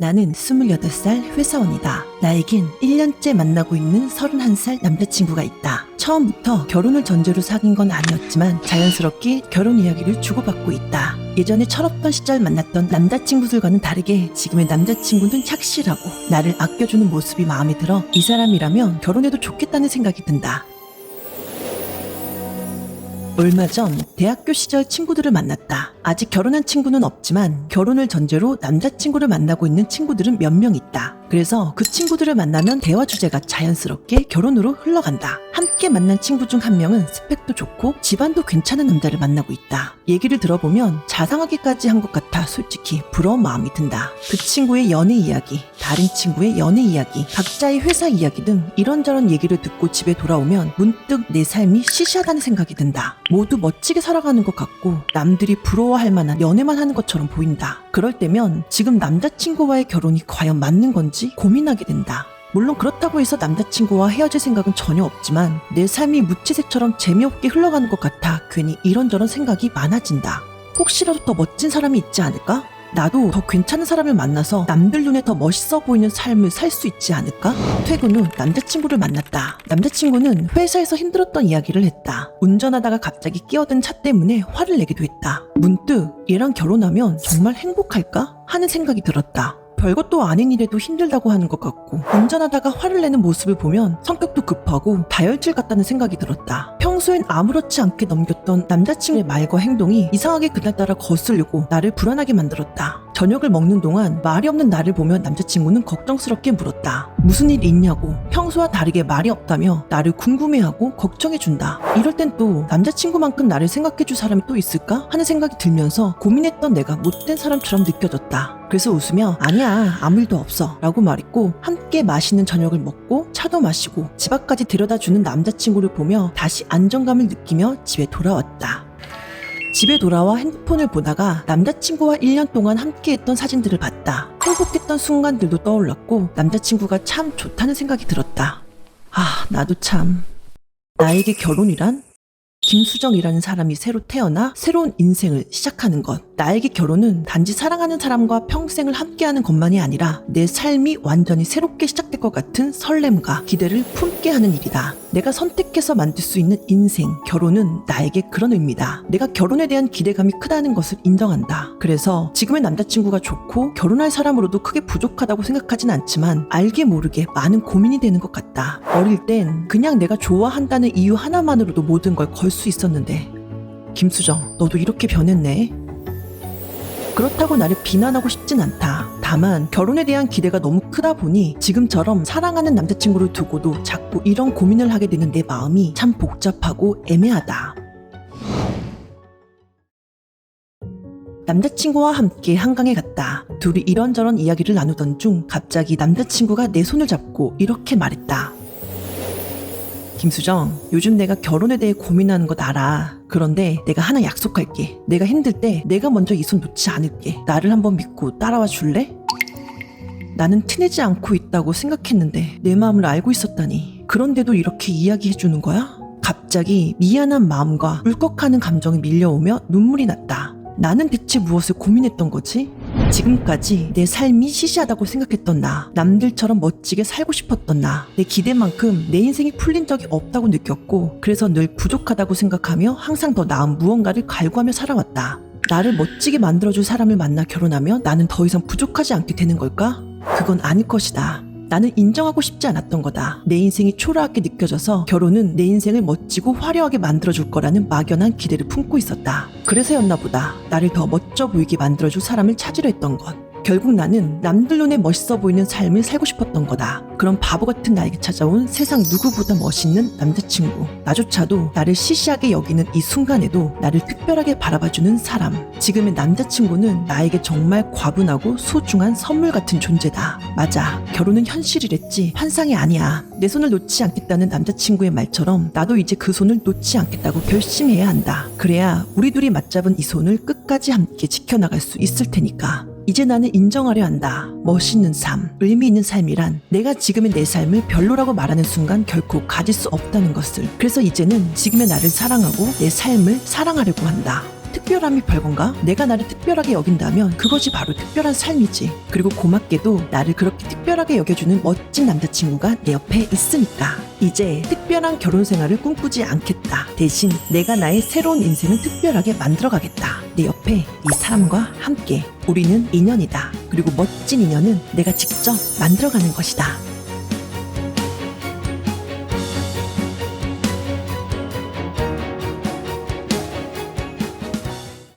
나는 28살 회사원이다. 나에겐 1년째 만나고 있는 31살 남자친구가 있다. 처음부터 결혼을 전제로 사귄 건 아니었지만 자연스럽게 결혼 이야기를 주고받고 있다. 예전에 철없던 시절 만났던 남자친구들과는 다르게 지금의 남자친구는 착실하고 나를 아껴주는 모습이 마음에 들어 이 사람이라면 결혼해도 좋겠다는 생각이 든다. 얼마 전 대학교 시절 친구들을 만났다. 아직 결혼한 친구는 없지만 결혼을 전제로 남자친구를 만나고 있는 친구들은 몇 명 있다. 그래서 그 친구들을 만나면 대화 주제가 자연스럽게 결혼으로 흘러간다. 함께 만난 친구 중 한 명은 스펙도 좋고 집안도 괜찮은 남자를 만나고 있다. 얘기를 들어보면 자상하게까지 한 것 같아 솔직히 부러운 마음이 든다. 그 친구의 연애 이야기, 다른 친구의 연애 이야기, 각자의 회사 이야기 등 이런저런 얘기를 듣고 집에 돌아오면 문득 내 삶이 시시하다는 생각이 든다. 모두 멋지게 살아가는 것 같고 남들이 부러워할 만한 연애만 하는 것처럼 보인다. 그럴 때면 지금 남자친구와의 결혼이 과연 맞는 건지 고민하게 된다. 물론 그렇다고 해서 남자친구와 헤어질 생각은 전혀 없지만 내 삶이 무채색처럼 재미없게 흘러가는 것 같아 괜히 이런저런 생각이 많아진다. 혹시라도 더 멋진 사람이 있지 않을까? 나도 더 괜찮은 사람을 만나서 남들 눈에 더 멋있어 보이는 삶을 살 수 있지 않을까? 퇴근 후 남자친구를 만났다. 남자친구는 회사에서 힘들었던 이야기를 했다. 운전하다가 갑자기 끼어든 차 때문에 화를 내기도 했다. 문득 얘랑 결혼하면 정말 행복할까? 하는 생각이 들었다. 별것도 아닌 일에도 힘들다고 하는 것 같고 운전하다가 화를 내는 모습을 보면 성격도 급하고 다혈질 같다는 생각이 들었다. 평소엔 아무렇지 않게 넘겼던 남자친구의 말과 행동이 이상하게 그날따라 거슬리고 나를 불안하게 만들었다. 저녁을 먹는 동안 말이 없는 나를 보며 남자친구는 걱정스럽게 물었다. 무슨 일 있냐고 평소와 다르게 말이 없다며 나를 궁금해하고 걱정해준다. 이럴 땐 또 남자친구만큼 나를 생각해줄 사람이 또 있을까 하는 생각이 들면서 고민했던 내가 못된 사람처럼 느껴졌다. 그래서 웃으며 아니야 아무 일도 없어 라고 말했고 함께 맛있는 저녁을 먹고 차도 마시고 집 앞까지 데려다주는 남자친구를 보며 다시 안정감을 느끼며 집에 돌아왔다. 집에 돌아와 핸드폰을 보다가 남자친구와 1년 동안 함께했던 사진들을 봤다. 행복했던 순간들도 떠올랐고 남자친구가 참 좋다는 생각이 들었다. 아, 나도 참. 나에게 결혼이란? 김수정이라는 사람이 새로 태어나 새로운 인생을 시작하는 것. 나에게 결혼은 단지 사랑하는 사람과 평생을 함께하는 것만이 아니라 내 삶이 완전히 새롭게 시작될 것 같은 설렘과 기대를 품게 하는 일이다. 내가 선택해서 만들 수 있는 인생, 결혼은 나에게 그런 의미다. 내가 결혼에 대한 기대감이 크다는 것을 인정한다. 그래서 지금의 남자친구가 좋고 결혼할 사람으로도 크게 부족하다고 생각하진 않지만 알게 모르게 많은 고민이 되는 것 같다. 어릴 땐 그냥 내가 좋아한다는 이유 하나만으로도 모든 걸 걸 수 있었는데 김수정, 너도 이렇게 변했네. 그렇다고 나를 비난하고 싶진 않다. 다만 결혼에 대한 기대가 너무 크다 보니 지금처럼 사랑하는 남자친구를 두고도 자꾸 이런 고민을 하게 되는 내 마음이 참 복잡하고 애매하다. 남자친구와 함께 한강에 갔다. 둘이 이런저런 이야기를 나누던 중 갑자기 남자친구가 내 손을 잡고 이렇게 말했다. 김수정, 요즘 내가 결혼에 대해 고민하는 것 알아. 그런데 내가 하나 약속할게. 내가 힘들 때 내가 먼저 이 손 놓지 않을게. 나를 한번 믿고 따라와 줄래? 나는 티내지 않고 있다고 생각했는데 내 마음을 알고 있었다니. 그런데도 이렇게 이야기해 주는 거야? 갑자기 미안한 마음과 울컥하는 감정이 밀려오며 눈물이 났다. 나는 대체 무엇을 고민했던 거지? 지금까지 내 삶이 시시하다고 생각했던 나, 남들처럼 멋지게 살고 싶었던 나, 내 기대만큼 내 인생이 풀린 적이 없다고 느꼈고, 그래서 늘 부족하다고 생각하며 항상 더 나은 무언가를 갈구하며 살아왔다. 나를 멋지게 만들어줄 사람을 만나 결혼하면 나는 더 이상 부족하지 않게 되는 걸까? 그건 아닐 것이다. 나는 인정하고 싶지 않았던 거다. 내 인생이 초라하게 느껴져서 결혼은 내 인생을 멋지고 화려하게 만들어줄 거라는 막연한 기대를 품고 있었다. 그래서였나 보다. 나를 더 멋져 보이게 만들어줄 사람을 찾으려 했던 것. 결국 나는 남들 눈에 멋있어 보이는 삶을 살고 싶었던 거다. 그런 바보 같은 나에게 찾아온 세상 누구보다 멋있는 남자친구. 나조차도 나를 시시하게 여기는 이 순간에도 나를 특별하게 바라봐주는 사람. 지금의 남자친구는 나에게 정말 과분하고 소중한 선물 같은 존재다. 맞아. 결혼은 현실이랬지. 환상이 아니야. 내 손을 놓지 않겠다는 남자친구의 말처럼 나도 이제 그 손을 놓지 않겠다고 결심해야 한다. 그래야 우리 둘이 맞잡은 이 손을 끝까지 함께 지켜나갈 수 있을 테니까. 이제 나는 인정하려 한다. 멋있는 삶, 의미 있는 삶이란 내가 지금의 내 삶을 별로라고 말하는 순간 결코 가질 수 없다는 것을. 그래서 이제는 지금의 나를 사랑하고 내 삶을 사랑하려고 한다. 특별함이 별건가? 내가 나를 특별하게 여긴다면 그것이 바로 특별한 삶이지. 그리고 고맙게도 나를 그렇게 특별하게 여겨주는 멋진 남자친구가 내 옆에 있으니까. 이제 특별한 결혼 생활을 꿈꾸지 않겠다. 대신 내가 나의 새로운 인생을 특별하게 만들어가겠다. 내 옆에 이 사람과 함께 우리는 인연이다. 그리고 멋진 인연은 내가 직접 만들어가는 것이다.